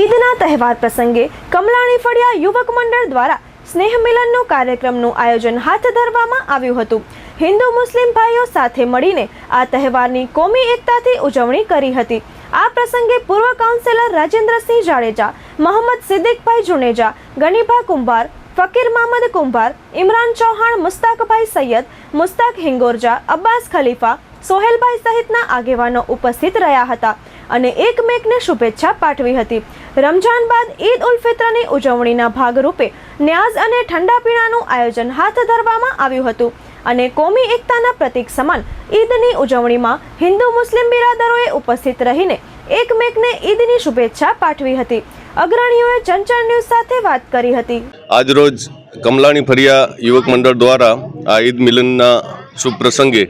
ઈદના તહેવાર પ્રસંગે કમલાણી ફળિયા યુવક મંડળ દ્વારા સ્નેહ મિલનનું કાર્યક્રમનું આયોજન હાથ ધરવામાં આવ્યું હતું. હિન્દુ મુસ્લિમ ભાઈઓ સાથે મળીને આ તહેવારની કોમી એકતાથી ઉજવણી કરી હતી. આ પ્રસંગે પૂર્વ કાઉન્સિલર રાજેન્દ્રસિંહ જાડેજા, મોહમ્મદ સિદ્દીકભાઈ જુનેજા, ગનીભા કુંભાર, ફકીર મામદ કુંભાર, ઇમરાન ચૌહાણ, મુસ્તાકભાઈ સૈયદ, મુસ્તાક હિંગોરજા, અબ્બાસ ખલીફા સોહેલભાઈ સહિતના આગેવાનો ઉપસ્થિત રહ્યા હતા અને એકમેકને શુભેચ્છા પાઠવી હતી. રમઝાન બાદ ઈદ ઉલ ફિત્રની ઉજવણીના ભાગરૂપે ન્યાઝ અને ઠંડા પીણાનું આયોજન હાથ ધરવામાં આવ્યું હતું અને કોમી એકતાના પ્રતીક સમાન ઈદની ઉજવણીમાં હિન્દુ મુસ્લિમ બિરાદરોએ ઉપસ્થિત રહીને એકમેકને ઈદની શુભેચ્છા પાઠવી હતી. અગ્રણીઓએ ચંચળ ન્યૂઝ સાથે વાત કરી હતી. આજરોજ કમલાણી ફરિયા યુવક મંડળ દ્વારા આ ઈદ મિલનના શુભ પ્રસંગે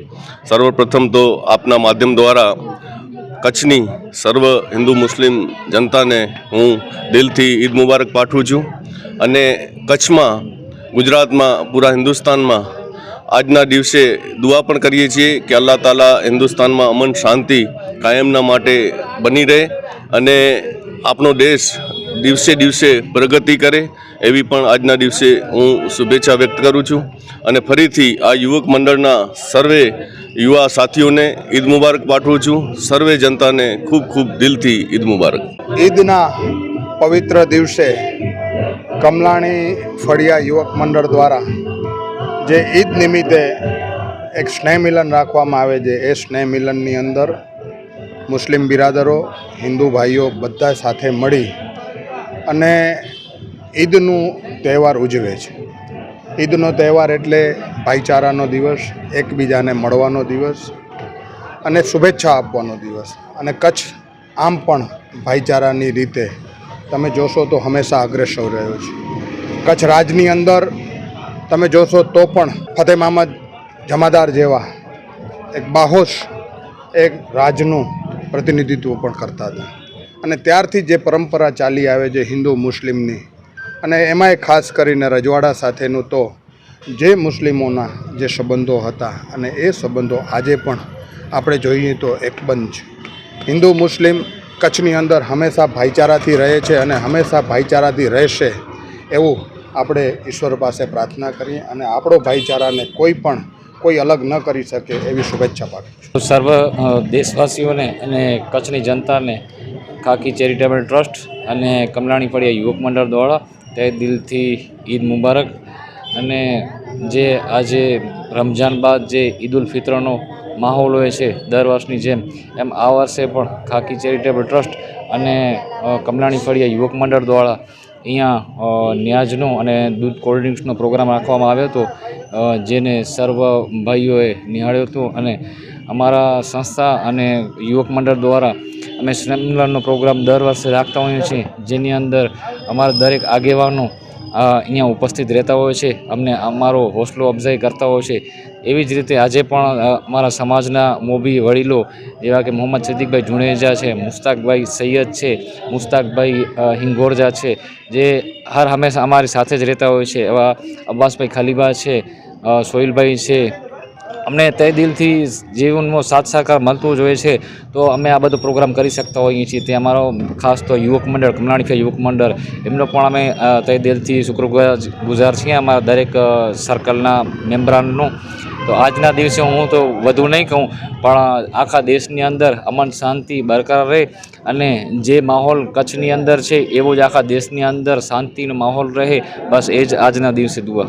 સર્વપ્રથમ તો આપના માધ્યમ દ્વારા કચ્છની સર્વ હિન્દુ મુસ્લિમ જનતાને હું દિલથી ઈદ મુબારક પાઠવું છું અને કચ્છમાં, ગુજરાતમાં, પૂરા હિન્દુસ્તાનમાં આજના દિવસે દુઆ પણ કરીએ છીએ કે અલ્લાહ તાલા હિન્દુસ્તાનમાં અમન શાંતિ કાયમના માટે બની રહે અને આપણો દેશ દિવસે દિવસે પ્રગતિ કરે એવી પણ આજના દિવસે હું શુભેચ્છા વ્યક્ત કરું છું. અને ફરીથી આ યુવક મંડળના સર્વે યુવા સાથીઓને ઈદ મુબારક પાઠવું છું. સર્વે જનતાને ખૂબ ખૂબ દિલથી ઈદ મુબારક. ઈદના પવિત્ર દિવસે કમલાણી ફળિયા યુવક મંડળ દ્વારા જે ઈદ નિમિત્તે એક સ્નેહ મિલન રાખવામાં આવે છે. એ સ્નેહ મિલનની અંદર મુસ્લિમ બિરાદરો, હિન્દુ ભાઈઓ બધા સાથે મળી અને ઈદનું તહેવાર ઉજવે છે. ઈદનો તહેવાર એટલે ભાઈચારાનો દિવસ, એકબીજાને મળવાનો દિવસ અને શુભેચ્છા આપવાનો દિવસ. અને કચ્છ આમ પણ ભાઈચારાની રીતે તમે જોશો તો હંમેશા અગ્રેસર રહ્યો છે. કચ્છ રાજની અંદર તમે જોશો તો પણ ફતેહ મહમદ જમાદાર જેવા એક બાહોશ, એક રાજનું પ્રતિનિધિત્વ પણ કરતા હતા. અને ત્યારથી જે પરંપરા ચાલી આવે છે હિન્દુ મુસ્લિમની, અને એમાંય ખાસ કરીને રજવાડા સાથેનું તો જે મુસ્લિમોના જે સંબંધો હતા અને એ સંબંધો આજે પણ આપણે જોઈએ તો એકબંધ છે. હિન્દુ મુસ્લિમ કચ્છની અંદર હંમેશા ભાઈચારાથી રહે છે અને હંમેશા ભાઈચારાથી રહેશે એવું આપણે ઈશ્વર પાસે પ્રાર્થના કરીએ અને આપણો ભાઈચારાને કોઈ પણ કોઈ અલગ ન કરી શકે એવી શુભેચ્છા પાઠવું સર્વ દેશવાસીઓને અને કચ્છની જનતાને ખાકી ચેરિટેબલ ટ્રસ્ટ અને કમલાણી ફળિયા યુવક મંડળ દ્વારા તે દિલથી ઈદ મુબારક. અને જે આજે રમઝાન બાદ જે ઈદ ઉલ ફિત્રનો માહોલ હોય છે દર વર્ષની જેમ, એમ આ વર્ષે પણ ખાકી ચેરિટેબલ ટ્રસ્ટ અને કમલાણી ફળિયા યુવક મંડળ દ્વારા અહીંયા ન્યાજનો અને દૂધ કોલ્ડ ડ્રિંક્સનો પ્રોગ્રામ રાખવામાં આવ્યો હતો જેને સર્વ ભાઈઓએ નિહાળ્યો હતો. અને અમારા સંસ્થા અને યુવક મંડળ દ્વારા અમે સ્નેમલનનો પ્રોગ્રામ દર વર્ષે રાખતા હોઈએ છીએ, જેની અંદર અમારા દરેક આગેવાનો અહીંયા ઉપસ્થિત રહેતા હોય છે, અમને અમારો હોસલો અફઝાઈ કરતા હોય છે. એવી જ રીતે આજે પણ અમારા સમાજના મોભી વડીલો, જેવા કે મોહમ્મદ સિદ્દીકભાઈ જુણેજા છે, મુસ્તાકભાઈ સૈયદ છે, મુસ્તાકભાઈ હિંગોરજા છે, જે હર હંમેશા અમારી સાથે જ રહેતા હોય છે. એવા અબ્બાસભાઈ ખાલીબા છે સોહિલભાઈ છે અમને તે દિલથી જીવનમાં સાથ સહકાર મળતો જ હોય છે, તો અમે આ બધો પ્રોગ્રામ કરી શકતા હોઈએ છીએ. તે અમારો ખાસ તો યુવક મંડળ કમલાણીખા યુવક મંડળ, એમનો પણ અમે તે દિલથી શુક્રગુજાર ગુજાર છીએ. અમારા દરેક સર્કલના મેમ્બરાનનો તો આજના દિવસે હું તો વધુ નહીં કહું, પણ આખા દેશની અંદર અમન શાંતિ બરકરાર રહે અને જે માહોલ કચ્છની અંદર છે, એવો જ આખા દેશની અંદર શાંતિનો માહોલ રહે. બસ એ જ આજના દિવસે દુઆ.